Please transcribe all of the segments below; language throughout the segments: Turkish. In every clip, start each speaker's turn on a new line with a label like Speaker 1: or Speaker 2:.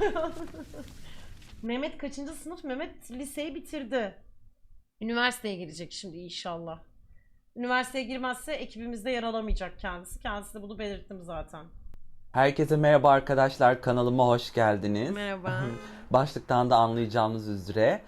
Speaker 1: Mehmet kaçıncı sınıf? Mehmet liseyi bitirdi. Üniversiteye girecek şimdi inşallah. Üniversiteye girmezse ekibimizde yer alamayacak kendisi. Kendisi de bunu belirttim zaten.
Speaker 2: Herkese merhaba arkadaşlar kanalıma hoş geldiniz.
Speaker 1: Merhaba.
Speaker 2: Başlıktan da anlayacağınız üzere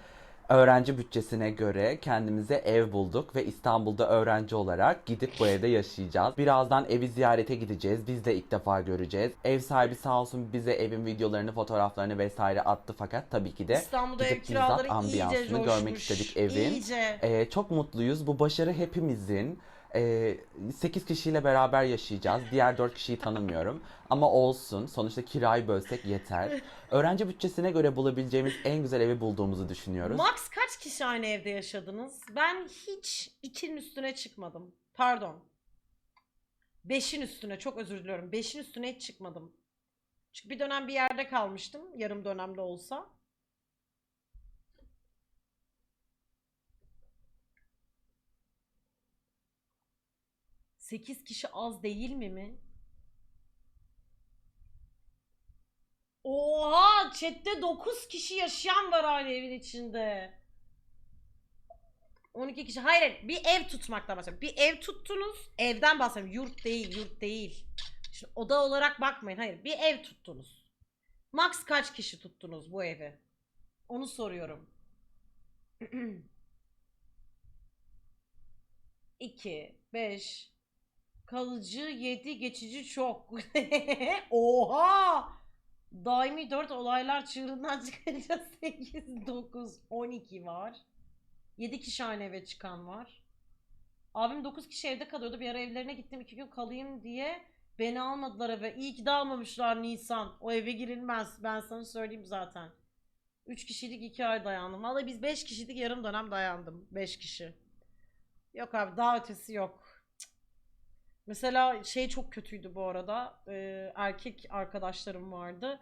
Speaker 2: öğrenci bütçesine göre kendimize ev bulduk ve İstanbul'da öğrenci olarak gidip bu evde yaşayacağız. Birazdan evi ziyarete gideceğiz. Biz de ilk defa göreceğiz. Ev sahibi sağ olsun bize evin videolarını, fotoğraflarını vesaire attı fakat tabii ki de
Speaker 1: İstanbul'da ev kiraları iyice
Speaker 2: ambiyansını
Speaker 1: coşmuş.
Speaker 2: görmek istedik evin.
Speaker 1: İyice.
Speaker 2: Ee, çok mutluyuz. Bu başarı hepimizin. Ee, 8 kişiyle beraber yaşayacağız. Diğer 4 kişiyi tanımıyorum. Ama olsun. Sonuçta kirayı bölsek yeter. Öğrenci bütçesine göre bulabileceğimiz en güzel evi bulduğumuzu düşünüyoruz.
Speaker 1: Max kaç kişi aynı evde yaşadınız? Ben hiç ikinin üstüne çıkmadım. Pardon. Beşin üstüne çok özür diliyorum. Beşin üstüne hiç çıkmadım. Çünkü bir dönem bir yerde kalmıştım. Yarım dönemde olsa. Sekiz kişi az değil mi mi? Oha! Chat'te 9 kişi yaşayan var aynı evin içinde. 12 kişi. Hayır. Bir ev tutmaktan bahsediyorum. Bir ev tuttunuz. Evden bahsediyorum. Yurt değil, yurt değil. Şimdi oda olarak bakmayın. Hayır. Bir ev tuttunuz. Max kaç kişi tuttunuz bu evi? Onu soruyorum. 2, 5, kalıcı 7, geçici çok. Oha! Daimi 4 olaylar çığırından çıkınca 8, 9, 12 var. 7 kişi aynı eve çıkan var. Abim 9 kişi evde kalıyordu. Bir ara evlerine gittim 2 gün kalayım diye. Beni almadılar eve. İyi ki de almamışlar Nisan. O eve girilmez. Ben sana söyleyeyim zaten. 3 kişilik 2 ay dayandım. Vallahi biz 5 kişilik yarım dönem dayandım. 5 kişi. Yok abi daha ötesi yok. Mesela şey çok kötüydü bu arada. Ee, erkek arkadaşlarım vardı.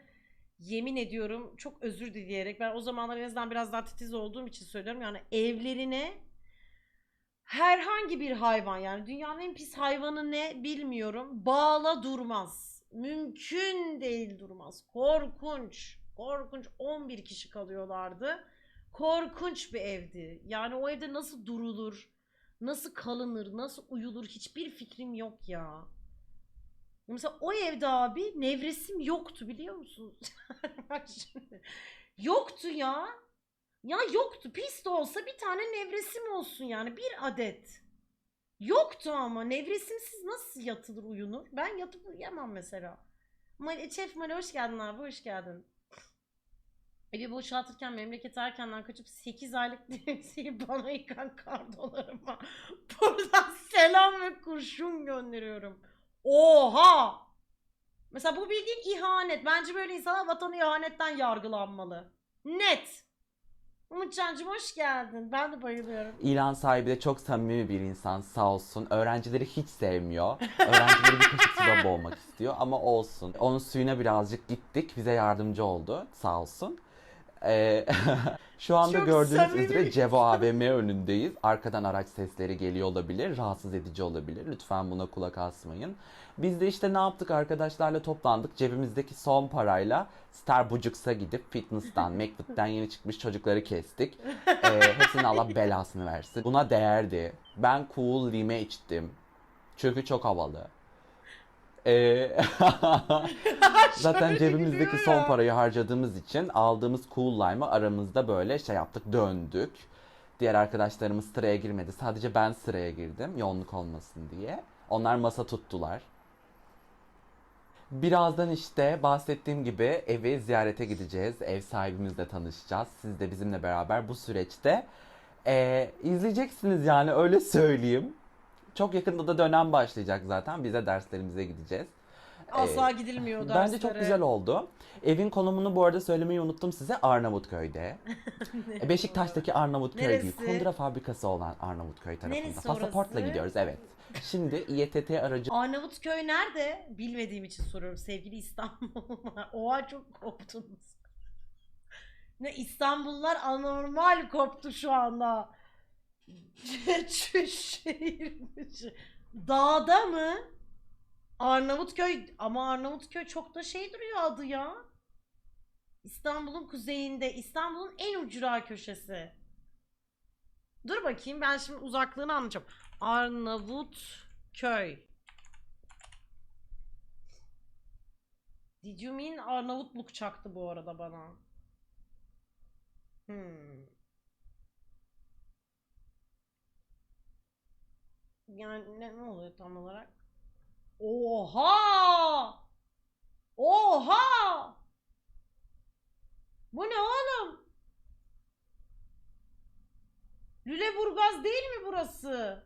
Speaker 1: Yemin ediyorum çok özür dileyerek ben o zamanlar en azından biraz daha titiz olduğum için söylüyorum. Yani evlerine herhangi bir hayvan yani dünyanın en pis hayvanı ne bilmiyorum. Bağla durmaz. Mümkün değil durmaz. Korkunç. Korkunç 11 kişi kalıyorlardı. Korkunç bir evdi. Yani o evde nasıl durulur? Nasıl kalınır? Nasıl uyulur? Hiçbir fikrim yok ya. Mesela o evde abi nevresim yoktu biliyor musunuz? Yoktu ya. Ya yoktu. Pis de olsa bir tane nevresim olsun yani. Bir adet. Yoktu ama nevresimsiz nasıl yatılır uyunur? Ben yatıp uyuyamam mesela. Mal Şef Mali hoş geldin abi hoş geldin. Evi boşaltırken memleket erkenden kaçıp 8 aylık nevresim'i bana yıkan kardolarıma buradan selam ve kurşun gönderiyorum. Oha! Mesela bu bildiğin ihanet. Bence böyle insanlar vatan ihanetten yargılanmalı. Net. Umutcan'cım hoş geldin. Ben de bayılıyorum.
Speaker 2: İlan sahibi de çok samimi bir insan sağ olsun. Öğrencileri hiç sevmiyor. Öğrencileri bir kaşık suda boğmak istiyor ama olsun. Onun suyuna birazcık gittik. Bize yardımcı oldu sağ olsun. Ee, şu anda
Speaker 1: Çok
Speaker 2: gördüğünüz
Speaker 1: samimi.
Speaker 2: üzere Cevo AVM önündeyiz. Arkadan araç sesleri geliyor olabilir. Rahatsız edici olabilir. Lütfen buna kulak asmayın. Biz de işte ne yaptık arkadaşlarla toplandık. Cebimizdeki son parayla Starbucks'a gidip fitness'tan, McFit'ten yeni çıkmış çocukları kestik. Ee, hepsinin Allah belasını versin. Buna değerdi. Ben cool lime içtim. Çünkü çok havalı. Ee, zaten cebimizdeki son parayı harcadığımız için aldığımız cool lime'ı aramızda böyle şey yaptık döndük. Diğer arkadaşlarımız sıraya girmedi. Sadece ben sıraya girdim yoğunluk olmasın diye. Onlar masa tuttular. Birazdan işte bahsettiğim gibi evi ziyarete gideceğiz. Ev sahibimizle tanışacağız. Siz de bizimle beraber bu süreçte eee, izleyeceksiniz yani öyle söyleyeyim. Çok yakında da dönem başlayacak zaten. Biz de derslerimize gideceğiz.
Speaker 1: Asla
Speaker 2: Ee,
Speaker 1: gidilmiyor
Speaker 2: Bence
Speaker 1: derslere.
Speaker 2: çok güzel oldu. Evin konumunu bu arada söylemeyi unuttum size. Arnavutköy'de. E, Beşiktaş'taki Arnavutköy değil.
Speaker 1: Neresi?
Speaker 2: Kundura fabrikası olan Arnavutköy tarafında.
Speaker 1: Neresi
Speaker 2: Pasaportla
Speaker 1: orası?
Speaker 2: gidiyoruz evet. Şimdi İETT aracı
Speaker 1: Arnavutköy nerede? Bilmediğim için soruyorum sevgili İstanbul. Oha çok koptunuz. Ne İstanbullular anormal koptu şu anda. Şehir dışı. Dağda mı? Arnavutköy ama Arnavutköy çok da şey duruyor adı ya. İstanbul'un kuzeyinde. İstanbul'un en ucra köşesi. Dur bakayım ben şimdi uzaklığını anlayacağım. Arnavutköy. Did you mean Arnavutluk çaktı bu arada bana. Hmm. Yani ne, ne oluyor tam olarak? Oha! Oha! Bu ne oğlum? Lüleburgaz değil mi burası?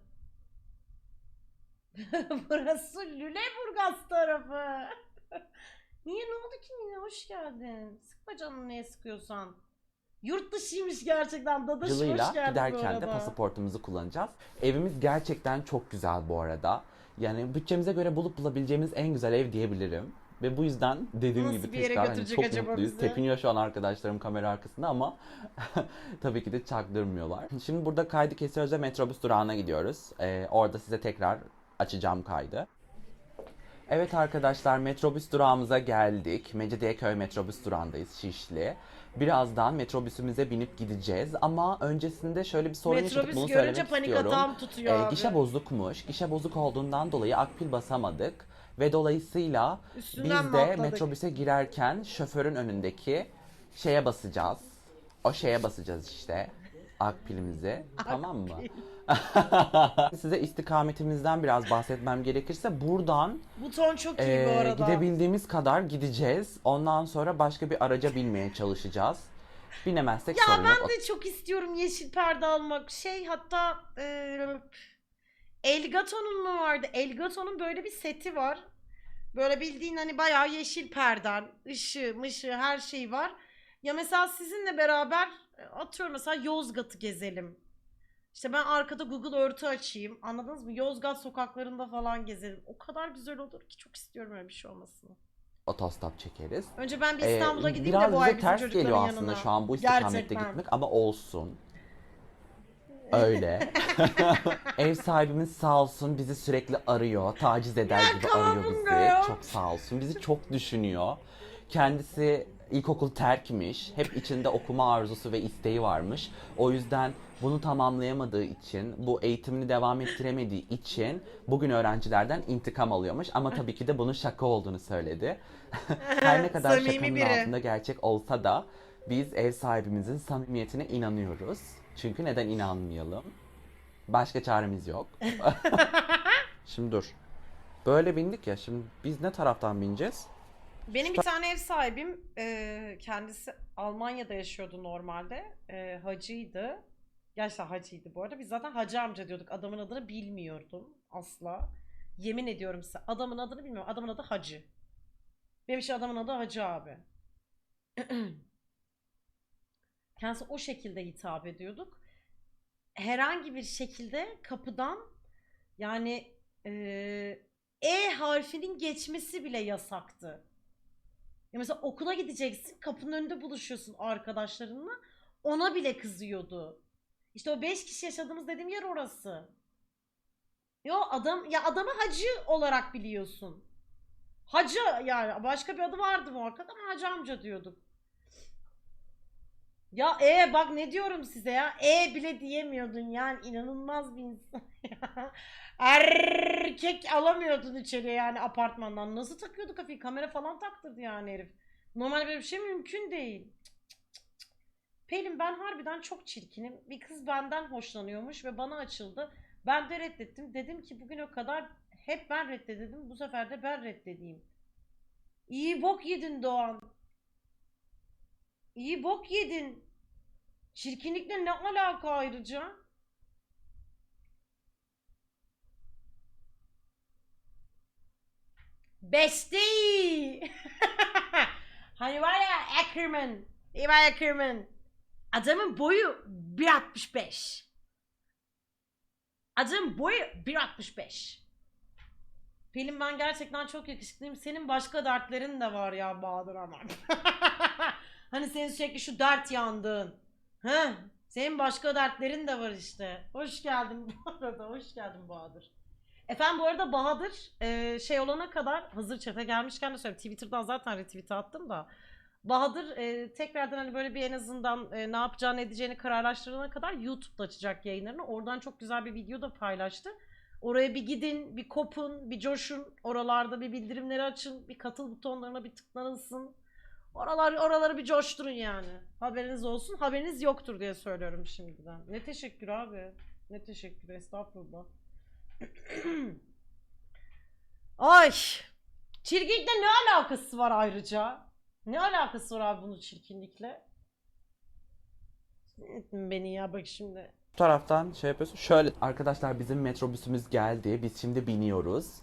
Speaker 1: burası Lüleburgaz tarafı. Niye ne oldu ki yine hoş geldin. Sıkma canını neye sıkıyorsan. Yurt dışıymış gerçekten. Dadaş hoş
Speaker 2: Yılıyla
Speaker 1: geldin
Speaker 2: giderken de pasaportumuzu kullanacağız. Evimiz gerçekten çok güzel bu arada. Yani bütçemize göre bulup bulabileceğimiz en güzel ev diyebilirim. Ve bu yüzden dediğim
Speaker 1: Nasıl
Speaker 2: gibi
Speaker 1: bir yere
Speaker 2: tekrar hani
Speaker 1: götürecek
Speaker 2: çok
Speaker 1: acaba
Speaker 2: mutluyuz.
Speaker 1: bizi?
Speaker 2: Tepiniyor şu an arkadaşlarım kamera arkasında ama tabii ki de çaktırmıyorlar. Şimdi burada kaydı kesiyoruz ve metrobüs durağına gidiyoruz. Ee, orada size tekrar açacağım kaydı. Evet arkadaşlar metrobüs durağımıza geldik. Mecidiyeköy metrobüs durağındayız Şişli. Birazdan metrobüsümüze binip gideceğiz ama öncesinde şöyle bir sorun yaşadık
Speaker 1: Metrobüs
Speaker 2: bunu
Speaker 1: görünce
Speaker 2: söylemek
Speaker 1: panik
Speaker 2: istiyorum.
Speaker 1: atağım tutuyor
Speaker 2: Ee,
Speaker 1: abi.
Speaker 2: gişe bozukmuş. Gişe bozuk olduğundan dolayı akbil basamadık ve dolayısıyla
Speaker 1: Üstünden
Speaker 2: biz de
Speaker 1: atladık?
Speaker 2: metrobüse girerken şoförün önündeki şeye basacağız. O şeye basacağız işte akpilimizi. Tamam mı? Size istikametimizden biraz bahsetmem gerekirse buradan
Speaker 1: Buton çok iyi bu arada.
Speaker 2: gidebildiğimiz kadar gideceğiz. Ondan sonra başka bir araca binmeye çalışacağız. Binemezsek
Speaker 1: Ya
Speaker 2: sorun yok.
Speaker 1: ben de çok istiyorum yeşil perde almak. Şey hatta eee Elgato'nun mu vardı? Elgato'nun böyle bir seti var. Böyle bildiğin hani bayağı yeşil perden, ışığı, mışığı her şey var. Ya mesela sizinle beraber e, atıyorum mesela Yozgat'ı gezelim. İşte ben arkada Google Earth'ü açayım. Anladınız mı? Yozgat sokaklarında falan gezelim. O kadar güzel olur ki çok istiyorum öyle bir şey olmasını.
Speaker 2: otostop çekeriz.
Speaker 1: Önce ben bir
Speaker 2: Ee,
Speaker 1: İstanbul'a gideyim
Speaker 2: biraz
Speaker 1: de bu
Speaker 2: bize
Speaker 1: ay bizim
Speaker 2: ters
Speaker 1: çocukların
Speaker 2: geliyor
Speaker 1: yanına.
Speaker 2: aslında şu an bu istikamette
Speaker 1: Gerçekten.
Speaker 2: gitmek ama olsun. Öyle. Ev sahibimiz sağ olsun bizi sürekli arıyor. Taciz eder gibi arıyor bizi. Çok sağ olsun. Bizi çok düşünüyor. Kendisi ilkokul terkmiş. Hep içinde okuma arzusu ve isteği varmış. O yüzden bunu tamamlayamadığı için, bu eğitimini devam ettiremediği için bugün öğrencilerden intikam alıyormuş. Ama tabii ki de bunun şaka olduğunu söyledi. Her ne kadar
Speaker 1: Samimi
Speaker 2: şakanın
Speaker 1: biri.
Speaker 2: altında gerçek olsa da biz ev sahibimizin samimiyetine inanıyoruz. Çünkü neden inanmayalım? Başka çaremiz yok. şimdi dur. Böyle bindik ya. Şimdi biz ne taraftan bineceğiz?
Speaker 1: Benim bir tane ev sahibim e, kendisi Almanya'da yaşıyordu normalde. E, hacıydı. Gerçekten hacıydı bu arada. Biz zaten hacı amca diyorduk. Adamın adını bilmiyordum asla. Yemin ediyorum size. Adamın adını bilmiyorum. Adamın adı Hacı. Benim için adamın adı Hacı abi. Kendisi o şekilde hitap ediyorduk. Herhangi bir şekilde kapıdan yani e, E harfinin geçmesi bile yasaktı. Ya mesela okula gideceksin, kapının önünde buluşuyorsun arkadaşlarınla. Ona bile kızıyordu. İşte o 5 kişi yaşadığımız dediğim yer orası. Yo adam ya adamı hacı olarak biliyorsun. Hacı yani başka bir adı vardı muhakkak ama hacı amca diyorduk. Ya e bak ne diyorum size ya. E bile diyemiyordun yani inanılmaz bir insan. Erkek alamıyordun içeriye yani apartmandan. Nasıl takıyordu kafayı? Kamera falan taktırdı yani herif. Normal böyle bir şey mümkün değil. Pelin ben harbiden çok çirkinim. Bir kız benden hoşlanıyormuş ve bana açıldı. Ben de reddettim. Dedim ki bugün o kadar hep ben reddededim. Bu sefer de ben reddedeyim. İyi bok yedin Doğan. İyi bok yedin. Çirkinlikle ne alaka ayrıca? Bestie! hani var ya Ackerman. İvan Ackerman. Adamın boyu 1.65. Adamın boyu 1.65. Pelin ben gerçekten çok yakışıklıyım. Senin başka dertlerin de var ya Bahadır ama. hani senin sürekli şu dert yandığın. Heh, senin başka dertlerin de var işte. Hoş geldin bu arada. Hoş geldin Bahadır. Efendim bu arada Bahadır e, şey olana kadar hazır çete gelmişken de söyleyeyim. Twitter'dan zaten retweet attım da. Bahadır e, tekrardan hani böyle bir en azından e, ne yapacağını edeceğini kararlaştırana kadar YouTube'da açacak yayınlarını. Oradan çok güzel bir video da paylaştı. Oraya bir gidin, bir kopun, bir coşun. Oralarda bir bildirimleri açın, bir katıl butonlarına bir tıklanılsın. Oralar, oraları bir coşturun yani. Haberiniz olsun. Haberiniz yoktur diye söylüyorum şimdiden. Ne teşekkür abi. Ne teşekkür. Estağfurullah. Ay. Çirkinlikle ne alakası var ayrıca? Ne alakası var abi bunun çirkinlikle? Beni ya bak şimdi.
Speaker 2: Bu taraftan şey yapıyorsun. Şöyle arkadaşlar bizim metrobüsümüz geldi. Biz şimdi biniyoruz.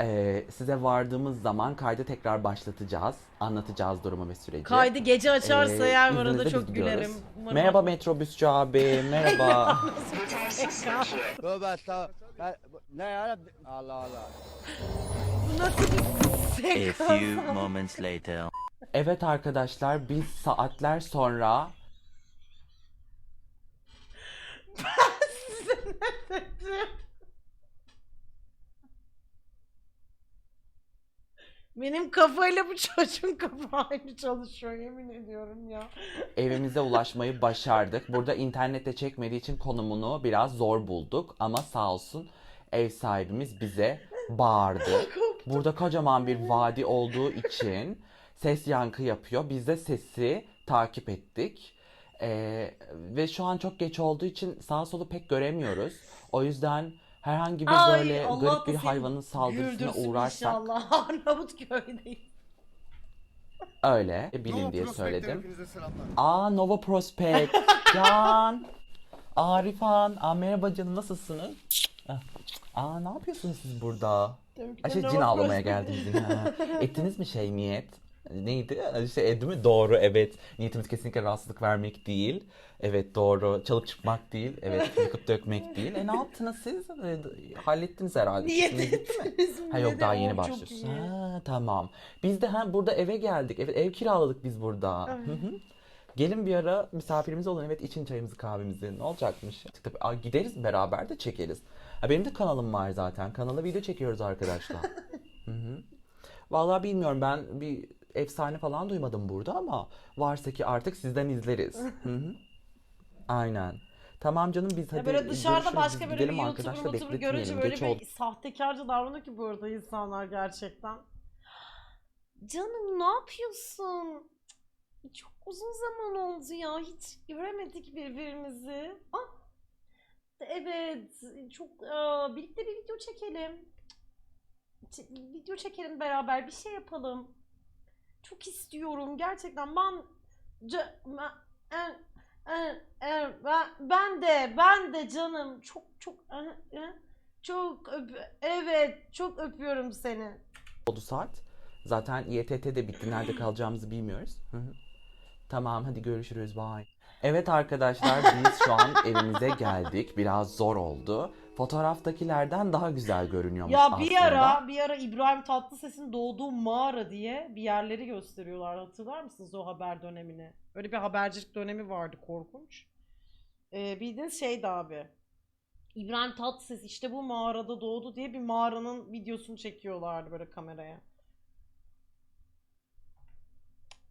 Speaker 2: Ee, size vardığımız zaman kaydı tekrar başlatacağız. Anlatacağız durumu ve süreci.
Speaker 1: Kaydı gece açarsa
Speaker 2: Ee,
Speaker 1: eğer bu arada çok
Speaker 2: gidiyoruz.
Speaker 1: gülerim. Umarım
Speaker 2: Merhaba metrobüsçü abi. Merhaba.
Speaker 3: Tövbe estağfurullah. Ben- Ne ya? Allah Allah.
Speaker 1: Bu nasıl bir
Speaker 4: A few moments later.
Speaker 2: evet arkadaşlar biz saatler sonra
Speaker 1: Size ne dedim? Benim kafayla bu çocuğun kafa aynı çalışıyor yemin ediyorum ya.
Speaker 2: evimize ulaşmayı başardık. Burada internette çekmediği için konumunu biraz zor bulduk. Ama sağ olsun ev sahibimiz bize bağırdı. Burada kocaman bir vadi olduğu için ses yankı yapıyor. Biz de sesi takip ettik. Ee, ve şu an çok geç olduğu için sağ solu pek göremiyoruz. O yüzden herhangi bir
Speaker 1: Ay,
Speaker 2: böyle
Speaker 1: Allah
Speaker 2: garip
Speaker 1: da
Speaker 2: bir
Speaker 1: seni
Speaker 2: hayvanın saldırısına
Speaker 1: Güldürsün
Speaker 2: uğrarsak
Speaker 1: inşallah. Arnavutköy'deyiz.
Speaker 2: öyle bilin
Speaker 5: Nova
Speaker 2: diye söyledim.
Speaker 5: Hepinize selamlar.
Speaker 2: Aa Nova Prospect. Can. Arifan. Aa, merhaba canım nasılsınız? Ah. Aa ne yapıyorsunuz siz burada? Ay şey cin avlamaya geldiniz yine. Ettiniz mi şey niyet? Neydi? Şey Edi mi? Doğru evet. Niyetimiz kesinlikle rahatsızlık vermek değil. Evet doğru. Çalıp çıkmak değil. Evet yıkıp dökmek değil. E ne yaptınız siz? E, hallettiniz herhalde.
Speaker 1: Niyet
Speaker 2: İşiniz bitti mi? Ha yok daha yeni başlıyorsun. Ha tamam. Biz de ha burada eve geldik. Evet ev kiraladık biz burada. Hı hı. Gelin bir ara misafirimiz olun. Evet için çayımızı kahvemizi. Ne olacakmış? Tabii, gideriz beraber de çekeriz. Ha, benim de kanalım var zaten. Kanala video çekiyoruz arkadaşlar. Hı hı. Vallahi bilmiyorum ben bir efsane falan duymadım burada ama varsa ki artık sizden izleriz. Hı hı. Aynen. Tamam canım biz
Speaker 1: Ya
Speaker 2: hadi
Speaker 1: böyle dışarıda
Speaker 2: görüşürüz.
Speaker 1: başka
Speaker 2: Biz
Speaker 1: böyle bir
Speaker 2: gidelim
Speaker 1: YouTuber
Speaker 2: arkadaşlar
Speaker 1: YouTuber görünce
Speaker 2: bekletmeyelim.
Speaker 1: böyle
Speaker 2: Geç
Speaker 1: bir
Speaker 2: oldu.
Speaker 1: sahtekarca davranıyor ki bu arada insanlar gerçekten. Canım ne yapıyorsun? Çok uzun zaman oldu ya. Hiç göremedik birbirimizi. Ah. Evet. Çok aa, birlikte bir video çekelim. Ç- video çekelim beraber. Bir şey yapalım. Çok istiyorum gerçekten. Ben ca- ben, en, en, en- ben, de ben de canım çok çok çok öp- evet çok öpüyorum seni.
Speaker 2: oldu saat. Zaten İETT de bitti. Nerede kalacağımızı bilmiyoruz. Tamam hadi görüşürüz. Bye. Evet arkadaşlar biz şu an evimize geldik. Biraz zor oldu. Fotoğraftakilerden daha güzel görünüyormuş
Speaker 1: Ya
Speaker 2: aslında.
Speaker 1: bir ara bir ara İbrahim Tatlıses'in doğduğu mağara diye bir yerleri gösteriyorlar. Hatırlar mısınız o haber dönemini? Öyle bir habercilik dönemi vardı korkunç. Ee, bildiğiniz şeydi abi. İbrahim Tatlıses işte bu mağarada doğdu diye bir mağaranın videosunu çekiyorlardı böyle kameraya.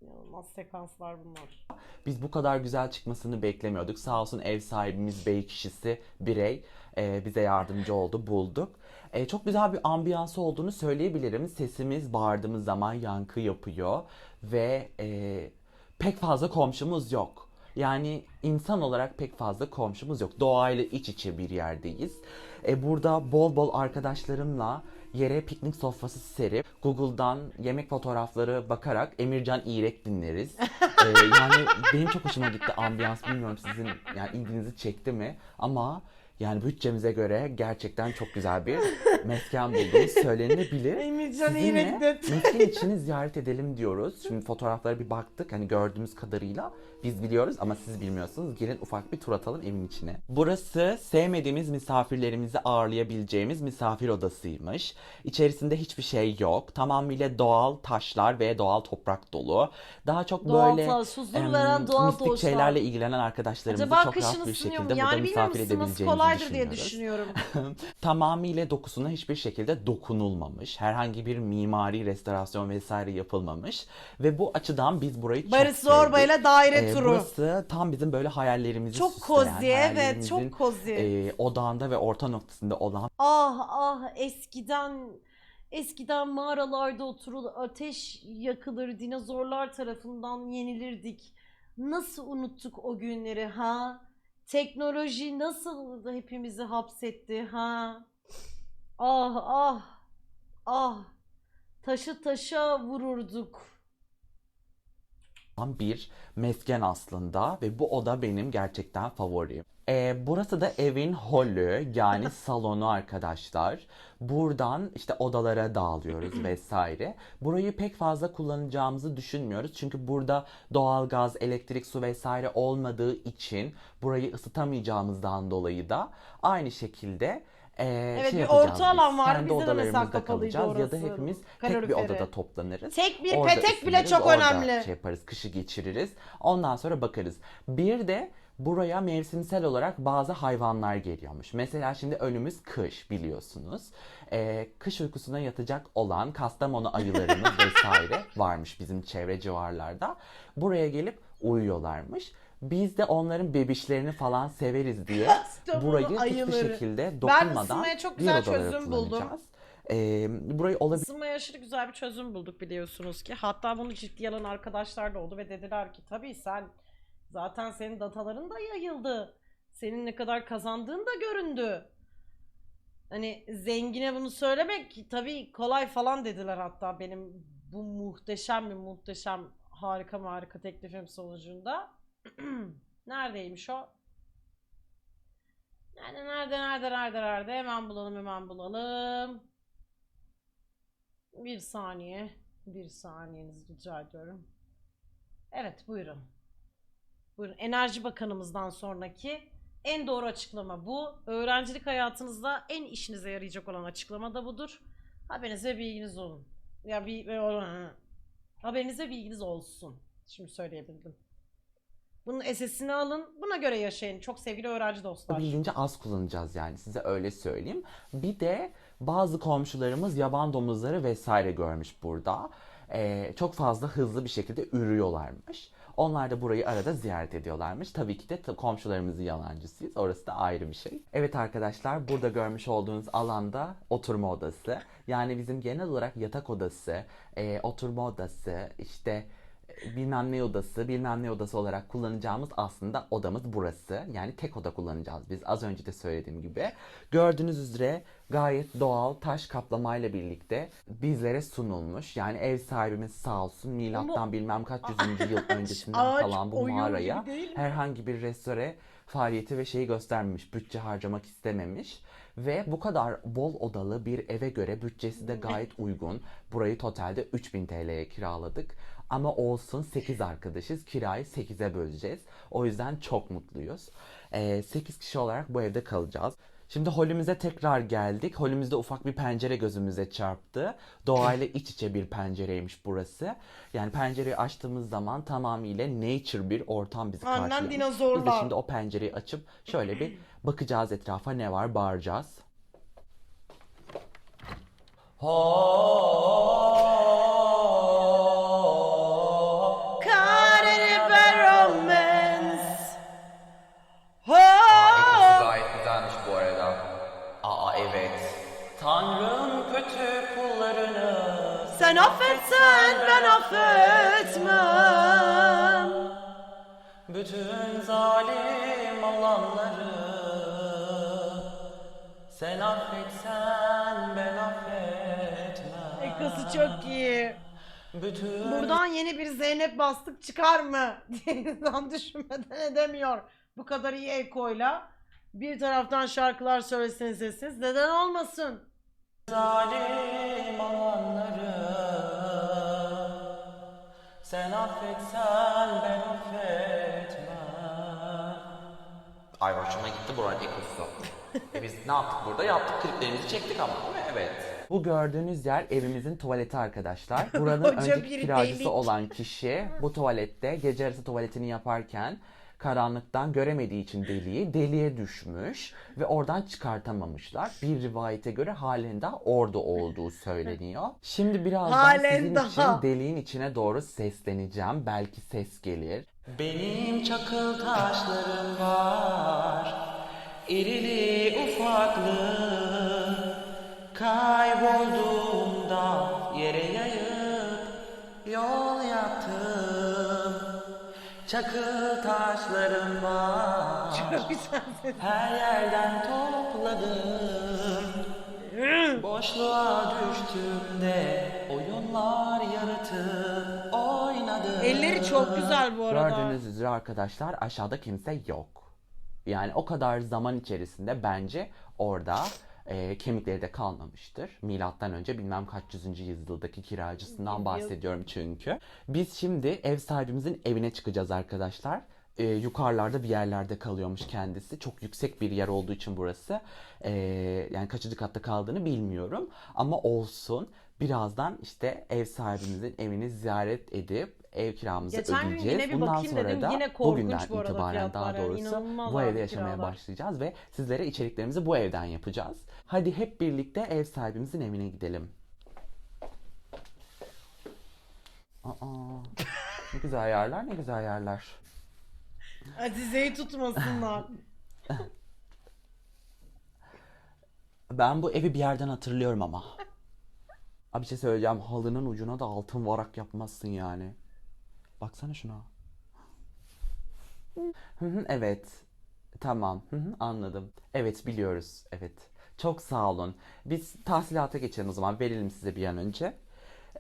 Speaker 1: İnanılmaz sekanslar bunlar.
Speaker 2: Biz bu kadar güzel çıkmasını beklemiyorduk. Sağ olsun ev sahibimiz bey kişisi birey e, bize yardımcı oldu bulduk. E, çok güzel bir ambiyansı olduğunu söyleyebilirim. Sesimiz bağırdığımız zaman yankı yapıyor ve e, pek fazla komşumuz yok. Yani insan olarak pek fazla komşumuz yok. Doğayla iç içe bir yerdeyiz. E, burada bol bol arkadaşlarımla yere piknik sofrası serip Google'dan yemek fotoğrafları bakarak Emircan İrek dinleriz. E, yani benim çok hoşuma gitti ambiyans. Bilmiyorum sizin yani ilginizi çekti mi ama yani bütçemize göre gerçekten çok güzel bir mesken bulduğumuz söylenebilir.
Speaker 1: Emircan
Speaker 2: Sizinle mesken içini ziyaret edelim diyoruz. Şimdi fotoğraflara bir baktık. Hani gördüğümüz kadarıyla biz biliyoruz ama siz bilmiyorsunuz. Gelin ufak bir tur atalım evin içine. Burası sevmediğimiz misafirlerimizi ağırlayabileceğimiz misafir odasıymış. İçerisinde hiçbir şey yok. Tamamıyla doğal taşlar ve doğal toprak dolu. Daha çok
Speaker 1: Doğal
Speaker 2: böyle
Speaker 1: taş, huzur
Speaker 2: em,
Speaker 1: veren doğal
Speaker 2: mistik
Speaker 1: doğuşlar.
Speaker 2: şeylerle ilgilenen arkadaşlarımızı
Speaker 1: Acaba
Speaker 2: çok rahat bir şekilde
Speaker 1: mu?
Speaker 2: burada
Speaker 1: Yani
Speaker 2: misafir
Speaker 1: ısınması
Speaker 2: edebileceğimizi
Speaker 1: kolaydır diye düşünüyorum.
Speaker 2: Tamamıyla dokusuna hiçbir şekilde dokunulmamış. Herhangi bir mimari restorasyon vesaire yapılmamış. Ve bu açıdan biz burayı çok
Speaker 1: Barış Zorba
Speaker 2: sevdik.
Speaker 1: ile daire
Speaker 2: Ee,
Speaker 1: turu.
Speaker 2: burası tam bizim böyle hayallerimizi
Speaker 1: Çok
Speaker 2: süsleyen,
Speaker 1: cozy evet
Speaker 2: hayallerimizin,
Speaker 1: çok cozy.
Speaker 2: e, odağında ve orta noktasında olan
Speaker 1: Ah ah eskiden eskiden mağaralarda oturulur ateş yakılır dinozorlar tarafından yenilirdik. Nasıl unuttuk o günleri ha? Teknoloji nasıl hepimizi hapsetti ha? Ah ah ah taşı taşa vururduk.
Speaker 2: bir mesken aslında ve bu oda benim gerçekten favorim. Ee, burası da evin holü yani salonu arkadaşlar. Buradan işte odalara dağılıyoruz vesaire. Burayı pek fazla kullanacağımızı düşünmüyoruz. Çünkü burada doğalgaz, elektrik, su vesaire olmadığı için burayı ısıtamayacağımızdan dolayı da aynı şekilde ee,
Speaker 1: Evet,
Speaker 2: şey
Speaker 1: bir orta alan var.
Speaker 2: Kendi
Speaker 1: Bizde de mesela
Speaker 2: odalarımızda
Speaker 1: kapalıydı
Speaker 2: kalacağız ya da
Speaker 1: orası,
Speaker 2: hepimiz tek bir odada toplanırız.
Speaker 1: Tek bir
Speaker 2: Orada
Speaker 1: petek bile çok
Speaker 2: orada
Speaker 1: önemli.
Speaker 2: şey yaparız, kışı geçiririz. Ondan sonra bakarız. Bir de buraya mevsimsel olarak bazı hayvanlar geliyormuş. Mesela şimdi önümüz kış biliyorsunuz. Ee, kış uykusuna yatacak olan Kastamonu ayılarımız vesaire varmış bizim çevre civarlarda. Buraya gelip uyuyorlarmış. Biz de onların bebişlerini falan severiz diye burayı hiçbir
Speaker 1: ayıları.
Speaker 2: şekilde
Speaker 1: Ben
Speaker 2: dokunmadan
Speaker 1: ısınmaya çok güzel
Speaker 2: odalara
Speaker 1: çözüm buldum.
Speaker 2: Ee, burayı olabildiğince
Speaker 1: Isınmaya aşırı güzel bir çözüm bulduk biliyorsunuz ki. Hatta bunu ciddiye alan arkadaşlar da oldu ve dediler ki tabii sen zaten senin dataların da yayıldı. Senin ne kadar kazandığın da göründü. Hani zengine bunu söylemek tabii kolay falan dediler hatta benim bu muhteşem bir muhteşem harika harika teklifim sonucunda. Neredeymiş o? Nerede nerede nerede nerede nerede hemen bulalım hemen bulalım. Bir saniye. Bir saniyenizi rica ediyorum. Evet buyurun. Buyurun. Enerji Bakanımızdan sonraki en doğru açıklama bu. Öğrencilik hayatınızda en işinize yarayacak olan açıklama da budur. Haberiniz ve bilginiz olun. Ya bir haberiniz ve bilginiz olsun. Şimdi söyleyebildim. Bunun SS'ini alın. Buna göre yaşayın. Çok sevgili öğrenci dostlar.
Speaker 2: olabildiğince az kullanacağız yani size öyle söyleyeyim. Bir de bazı komşularımız yaban domuzları vesaire görmüş burada. Ee, çok fazla hızlı bir şekilde ürüyorlarmış. Onlar da burayı arada ziyaret ediyorlarmış. Tabii ki de komşularımızın yalancısıyız. Orası da ayrı bir şey. Evet arkadaşlar burada görmüş olduğunuz alanda oturma odası. Yani bizim genel olarak yatak odası, e, oturma odası, işte bilmem ne odası, bilmem ne odası olarak kullanacağımız aslında odamız burası. Yani tek oda kullanacağız biz az önce de söylediğim gibi. Gördüğünüz üzere gayet doğal taş kaplamayla birlikte bizlere sunulmuş. Yani ev sahibimiz sağ olsun milattan bilmem kaç yüzüncü yıl öncesinden kalan bu mağaraya herhangi bir restore faaliyeti ve şeyi göstermemiş, bütçe harcamak istememiş ve bu kadar bol odalı bir eve göre bütçesi de gayet uygun. Burayı totalde 3000 TL'ye kiraladık. Ama olsun 8 arkadaşız. Kirayı 8'e böleceğiz. O yüzden çok mutluyuz. Ee, 8 kişi olarak bu evde kalacağız. Şimdi holümüze tekrar geldik. Holümüzde ufak bir pencere gözümüze çarptı. Doğayla iç içe bir pencereymiş burası. Yani pencereyi açtığımız zaman tamamıyla nature bir ortam bizi
Speaker 1: Annem
Speaker 2: karşılıyor. Biz de
Speaker 1: dinozorlar.
Speaker 2: şimdi o pencereyi açıp şöyle bir bakacağız etrafa ne var bağıracağız.
Speaker 1: Karere
Speaker 2: Tanrım kötü kullarını
Speaker 1: Sen affetsen ben affetmem.
Speaker 2: Bütün zalim olanları Sen affetsen ben affetmem
Speaker 1: Ekosu çok iyi.
Speaker 2: Bütün
Speaker 1: Buradan yeni bir Zeynep bastık çıkar mı? diye insan düşünmeden edemiyor. Bu kadar iyi ekoyla. Bir taraftan şarkılar söyleseniz sessiz. Neden olmasın?
Speaker 2: Zalim olanları Sen affetsen ben affetmem Ay hoşuma gitti buranın ekosu. e biz ne yaptık burada? Yaptık kliplerimizi çektik ama değil mi? Evet. Bu gördüğünüz yer evimizin tuvaleti arkadaşlar. Buranın
Speaker 1: Koca
Speaker 2: önceki kiracısı
Speaker 1: delik.
Speaker 2: olan kişi bu tuvalette gece yarısı tuvaletini yaparken karanlıktan göremediği için deliği deliğe düşmüş ve oradan çıkartamamışlar. Bir rivayete göre halen daha orada olduğu söyleniyor. Şimdi birazdan
Speaker 1: Halen
Speaker 2: sizin
Speaker 1: daha.
Speaker 2: için deliğin içine doğru sesleneceğim. Belki ses gelir. Benim çakıl taşlarım var. İrili ufaklı kaybolduğumda yere yayıp yol. Çakıl taşlarım var.
Speaker 1: Çok güzel ses.
Speaker 2: Her yerden topladım. Boşluğa düştüğümde oyunlar yaratıp oynadım.
Speaker 1: Elleri çok güzel bu arada.
Speaker 2: Gördüğünüz üzere arkadaşlar aşağıda kimse yok. Yani o kadar zaman içerisinde bence orada e, kemikleri de kalmamıştır. Milattan önce bilmem kaç yüzüncü yüzyıldaki kiracısından bahsediyorum çünkü. Biz şimdi ev sahibimizin evine çıkacağız arkadaşlar. E, yukarılarda bir yerlerde kalıyormuş kendisi. Çok yüksek bir yer olduğu için burası. E, yani kaçıncı katta kaldığını bilmiyorum. Ama olsun. Birazdan işte ev sahibimizin evini ziyaret edip ev kiramızı
Speaker 1: Geçen gün
Speaker 2: ödeyeceğiz.
Speaker 1: yine bir
Speaker 2: Bundan
Speaker 1: bakayım
Speaker 2: sonra
Speaker 1: dedim,
Speaker 2: da
Speaker 1: yine korkunç
Speaker 2: bugünden
Speaker 1: bu arada
Speaker 2: itibaren
Speaker 1: fiyatlar
Speaker 2: daha
Speaker 1: yani,
Speaker 2: doğrusu
Speaker 1: inanılmaz
Speaker 2: bu
Speaker 1: abi
Speaker 2: evde yaşamaya
Speaker 1: kiralar.
Speaker 2: başlayacağız ve sizlere içeriklerimizi bu evden yapacağız. Hadi hep birlikte ev sahibimizin evine gidelim. Aa, ne güzel yerler, ne güzel yerler.
Speaker 1: Azize'yi tutmasınlar.
Speaker 2: Ben bu evi bir yerden hatırlıyorum ama. Abi bir şey söyleyeceğim. Halının ucuna da altın varak yapmazsın yani. Baksana şuna. Hı hı, evet. Tamam. Hı hı, anladım. Evet biliyoruz. Evet. Çok sağ olun. Biz tahsilata geçelim o zaman. Verelim size bir an önce.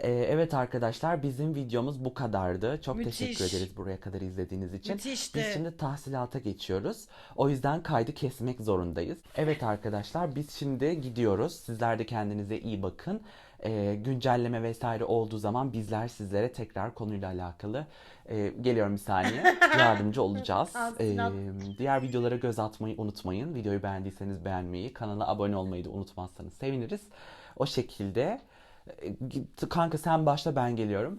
Speaker 2: Ee, evet arkadaşlar bizim videomuz bu kadardı. Çok
Speaker 1: Müthiş.
Speaker 2: teşekkür ederiz buraya kadar izlediğiniz için.
Speaker 1: Müthişti.
Speaker 2: Biz şimdi tahsilata geçiyoruz. O yüzden kaydı kesmek zorundayız. Evet arkadaşlar biz şimdi gidiyoruz. Sizler de kendinize iyi bakın. Ee, güncelleme vesaire olduğu zaman bizler sizlere tekrar konuyla alakalı e, geliyorum bir saniye yardımcı olacağız. Ee, diğer videolara göz atmayı unutmayın. Videoyu beğendiyseniz beğenmeyi, kanala abone olmayı da unutmazsanız seviniriz. O şekilde kanka sen başla ben geliyorum.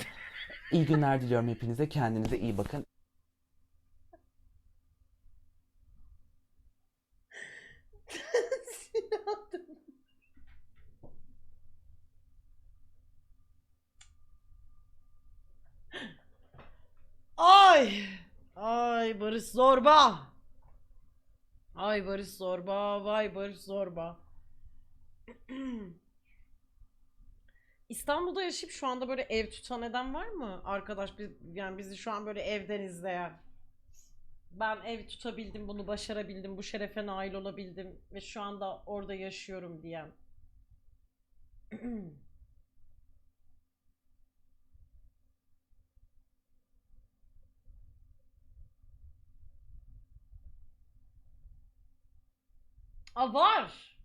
Speaker 2: İyi günler diliyorum hepinize. Kendinize iyi bakın.
Speaker 1: Ay. Ay Barış Zorba. Ay Barış Zorba. Vay Barış Zorba. İstanbul'da yaşayıp şu anda böyle ev tutan eden var mı? Arkadaş biz, yani bizi şu an böyle evden izleyen. Ben ev tutabildim, bunu başarabildim, bu şerefe nail olabildim ve şu anda orada yaşıyorum diyen. Aa var.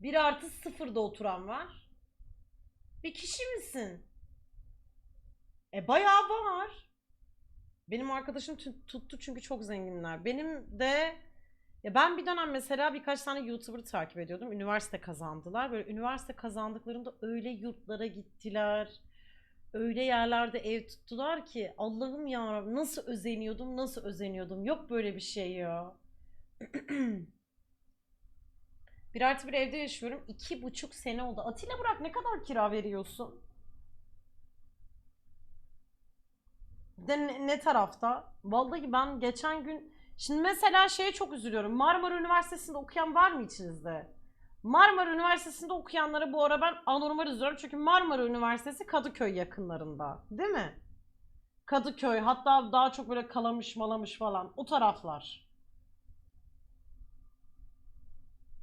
Speaker 1: Bir artı sıfırda oturan var. Bir kişi misin? E bayağı var. Benim arkadaşım tut- tuttu çünkü çok zenginler. Benim de ya ben bir dönem mesela birkaç tane YouTuber takip ediyordum. Üniversite kazandılar. Böyle üniversite kazandıklarında öyle yurtlara gittiler. Öyle yerlerde ev tuttular ki Allah'ım ya nasıl özeniyordum, nasıl özeniyordum. Yok böyle bir şey ya. Bir artı bir evde yaşıyorum. İki buçuk sene oldu. Atilla bırak ne kadar kira veriyorsun? De ne, ne tarafta? Vallahi ben geçen gün şimdi mesela şeye çok üzülüyorum. Marmara Üniversitesi'nde okuyan var mı içinizde? Marmara Üniversitesi'nde okuyanlara bu ara ben anormal üzülüyorum. Çünkü Marmara Üniversitesi Kadıköy yakınlarında. Değil mi? Kadıköy hatta daha çok böyle Kalamış Malamış falan o taraflar.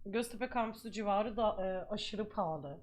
Speaker 1: Göztepe kampüsü civarı da e, aşırı pahalı.